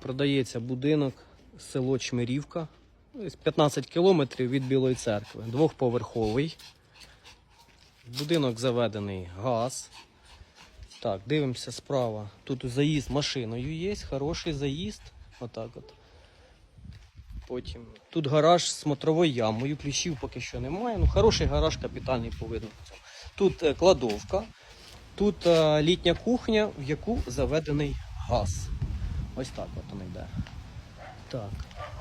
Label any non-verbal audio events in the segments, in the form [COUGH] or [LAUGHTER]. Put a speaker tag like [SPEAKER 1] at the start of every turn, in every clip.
[SPEAKER 1] Продається будинок село Чмирівка. 15 кілометрів від Білої церкви. Двохповерховий. Будинок заведений газ. Так, дивимося справа. Тут заїзд машиною є, хороший заїзд. Отак от. Потім. Тут гараж з смотровою ямою, ключів поки що немає. Ну, хороший гараж капітальний повинен. Тут е, кладовка, тут е, літня кухня, в яку заведений газ. Ось так от воно йде. Так,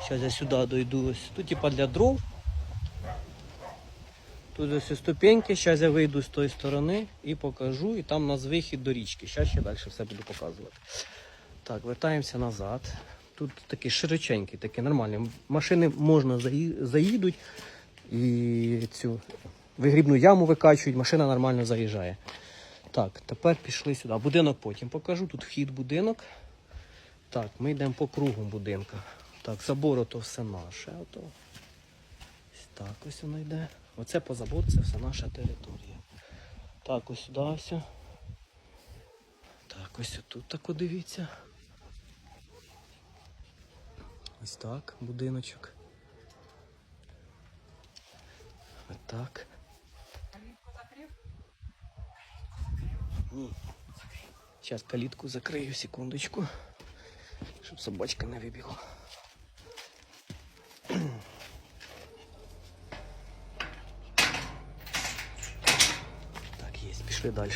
[SPEAKER 1] зараз я сюди дойду. Ось. Тут типа для дров. Тут ось ступеньки, зараз я вийду з тої сторони і покажу, і там у нас вихід до річки. Зараз ще далі все буду показувати. Так, вертаємося назад. Тут такий широченький, такий нормальний. Машини можна заїдуть і цю вигрібну яму викачують, машина нормально заїжджає. Так, тепер пішли сюди. Будинок потім покажу. Тут вхід будинок. Так, ми йдемо по кругу будинка. Так, забор ото все наше. Ото. Ось так ось воно йде. Оце по забор, це все наша територія. Так, ось сюди. Так, ось тут так дивіться. Ось так, будиночок. Ось так. Ні. Зараз калітку закрию, секундочку, щоб собачка не вибігла. Так, є, пішли далі.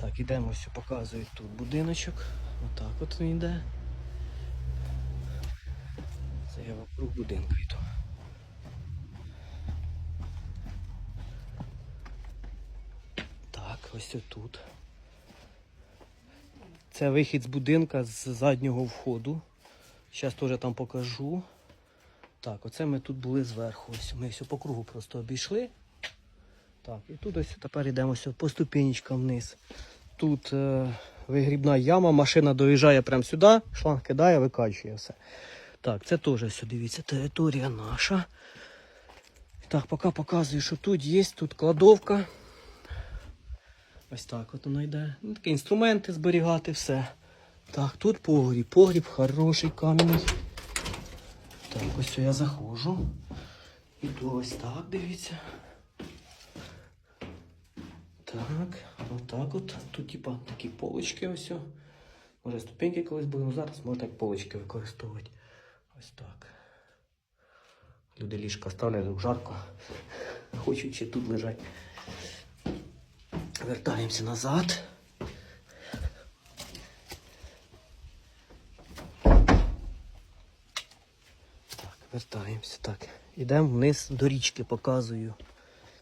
[SPEAKER 1] Так, ідемо, ось показують тут будиночок. Отак от він йде. Це я вокруг будинку йду. Так, ось тут. Це вихід з будинка з заднього входу. Зараз теж там покажу. Так, оце ми тут були зверху. Ось ми все по кругу просто обійшли. Так, і тут ось тепер йдемо по ступенечкам вниз. Тут е, вигрібна яма, машина доїжджає прямо сюди, шланг кидає, викачує все. Так, це теж все, дивіться, територія наша. Так, поки показую, що тут є, тут кладовка. Ось так от воно йде. Ну, такі інструменти зберігати, все. Так, тут погріб. Погріб хороший камінний. Так, ось я заходжу. Іду ось так, дивіться. Так, отак от. Тут типа такі полочки ось. Може ступеньки колись були, ну зараз можна так полочки використовувати. Ось так. Люди ліжка ставлять жарко. Хочуть ще тут лежать. Вертаємося назад. Так, вертаємося. Так. Ідемо вниз до річки, показую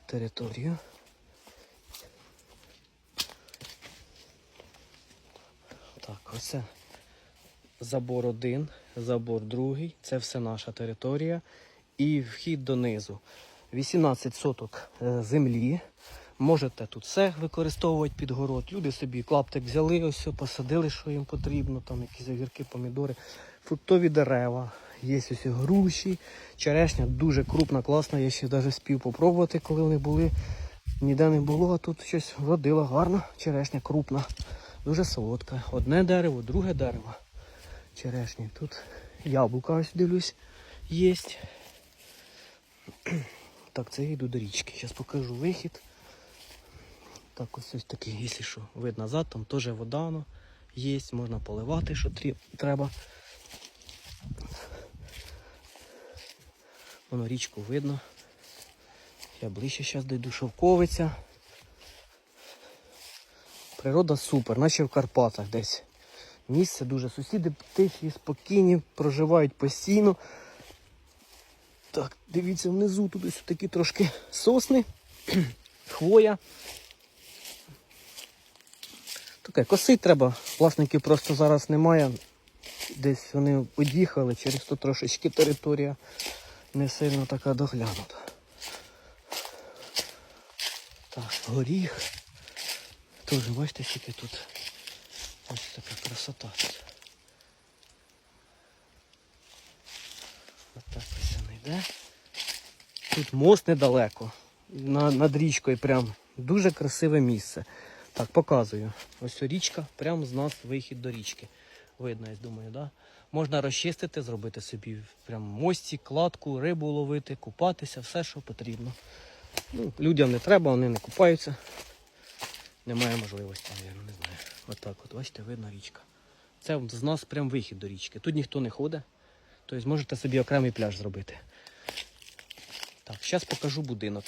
[SPEAKER 1] територію. Так, оце забор один, забор другий. Це все наша територія. І вхід донизу. 18 соток е, землі. Можете тут все використовувати під город. Люди собі клаптик взяли, ось посадили, що їм потрібно, там якісь огірки, помідори, фруктові дерева. Є ось груші, черешня дуже крупна, класна. Я ще навіть спів попробувати, коли вони були. Ніде не було, а тут щось вродило гарно. Черешня крупна, дуже солодка. Одне дерево, друге дерево. Черешні. Тут яблука ось дивлюсь, є. Так, це я йду до річки. Зараз покажу вихід. Так, ось ось такий, якщо що, вид назад, там теж вода воно є, можна поливати, що треба. Воно річку видно. Я ближче зараз дойду шовковиця. Природа супер, наче в Карпатах десь. Місце дуже сусіди тихі, спокійні, проживають постійно. Так, дивіться внизу, тут ось такі трошки сосни, [CLEARS THROAT] хвоя. Таке, косить треба. Власників просто зараз немає. Десь вони од'їхали, через то трошечки територія не сильно така доглянута. Так, горіх. Тоже бачите, скільки тут. Ось така красота. Ось так ось воно йде. Тут мост недалеко. На, над річкою прям дуже красиве місце. Так, показую. Ось річка, прямо з нас вихід до річки. Видно, я думаю, да? Можна розчистити, зробити собі прям мостик, кладку, рибу ловити, купатися, все, що потрібно. Ну, людям не треба, вони не купаються. Немає можливості, мабуть, не знаю. Отак, от, бачите, видно річка. Це з нас прям вихід до річки. Тут ніхто не ходить. Тобто можете собі окремий пляж зробити. Так, зараз покажу будинок.